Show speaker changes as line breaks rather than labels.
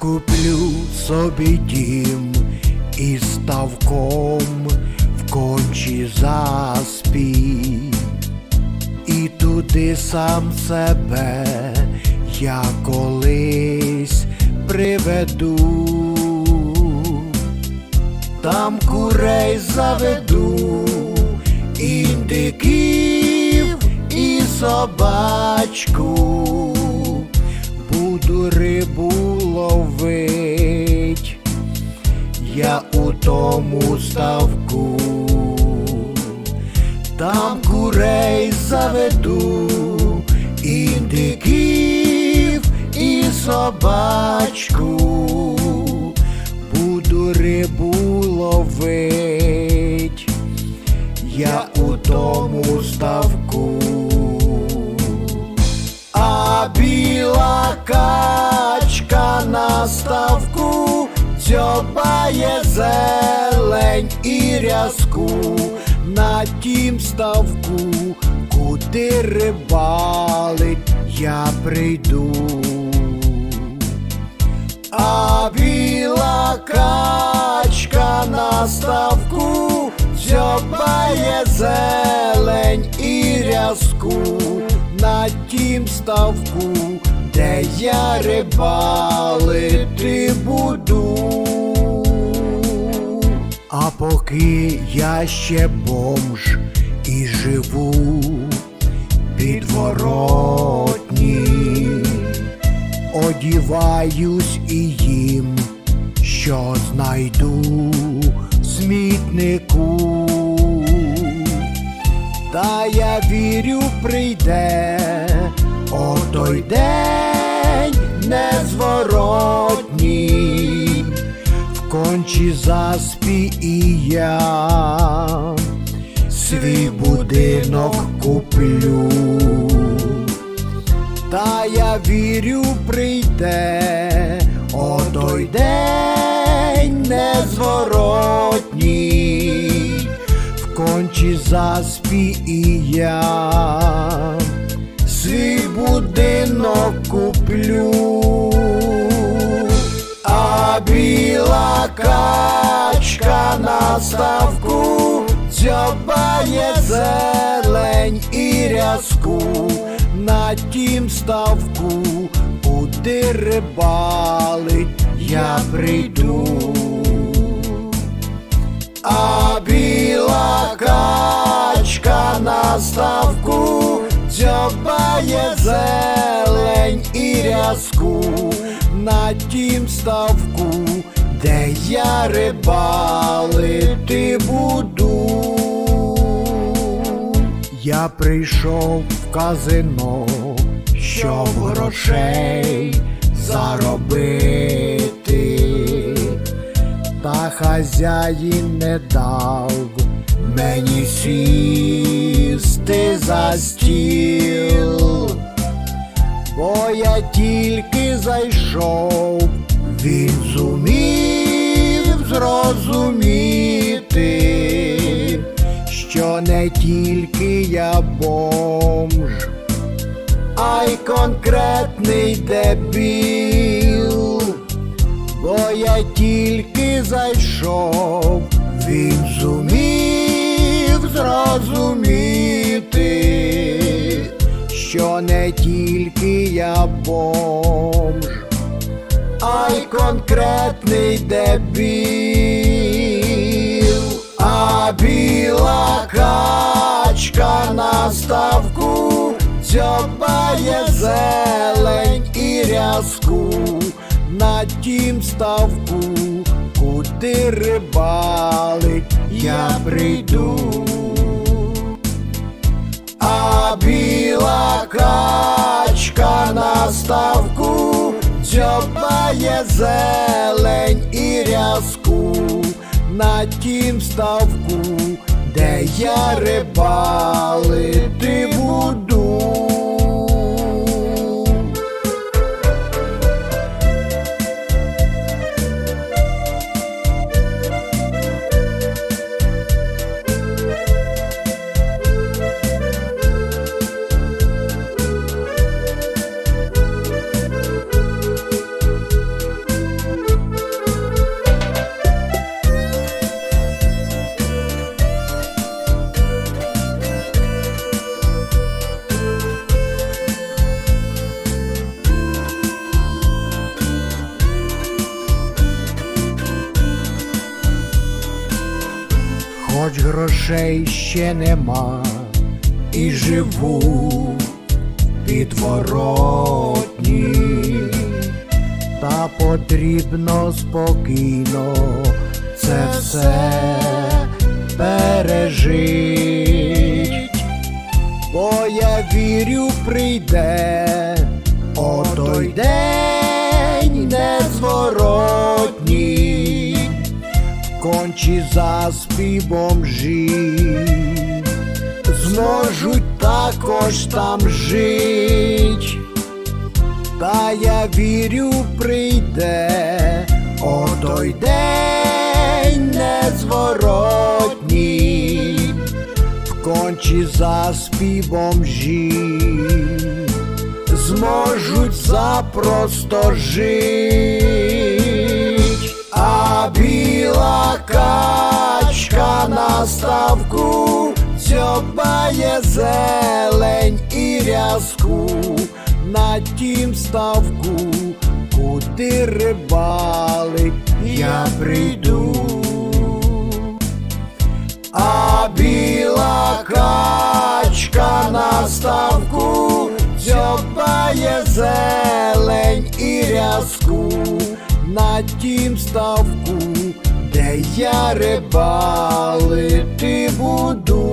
Куплю собі дім із ставком в кончі заспі, і туди сам себе я колись приведу, там курей заведу, індиків і собачку буду рибу ловить, я у тому ставку, там курей заведу, індиків і собачку, буду рибу ловить, я у тому ставку качка на ставку дзьобає зелень і рязку на тім ставку, куди рибалить я прийду. А біла качка на ставку дзьобає зелень і рязку на тім ставку, де я рибалити буду. А поки я ще бомж і живу підворотні, одіваюсь і їм, що знайду в смітнику. Та я вірю, прийде о той день незворотній, в кончі заспі і я. Свій будинок куплю. Та я вірю, прийде о той день незворотній, в кончі заспі і я. свій будинок куплю, а біла качка на ставку дзьобає зелень і рязку на тім ставку, куди рибалить я прийду. А біла качка на ставку дзьобає зелень і рязку на тім ставку, де я рибалити буду. Я прийшов в казино, щоб грошей заробити, та хазяїн не дав мені сісти за стіл, бо я тільки зайшов, він зумів зрозуміти, що не тільки я бомж, а й конкретний дебіл, бо я тільки зайшов, він зумів зрозуміти, що не тільки я бомж, а й конкретний дебіл, а біла качка на ставку дзьобає зелень і рязку на тім ставку, куди рибалить я прийду. Біла качка на ставку дзьобає зелень і рязку на тім ставку, де я рибалити буду. Грошей ще нема, і живу підворотні, та потрібно спокійно це все пережить, бо я вірю, прийде о той день незворотній, кончі заспі бомжі зможуть також там жить. Та я вірю, прийде о той день незворотній, в кончі заспі бомжі зможуть запросто жить, а біла качка на ставку дзьобає зелень і рязку на тім ставку, куди рибалить я прийду. А біла качка на ставку дзьобає зелень і рязку на тім ставку, де я рибалити буду.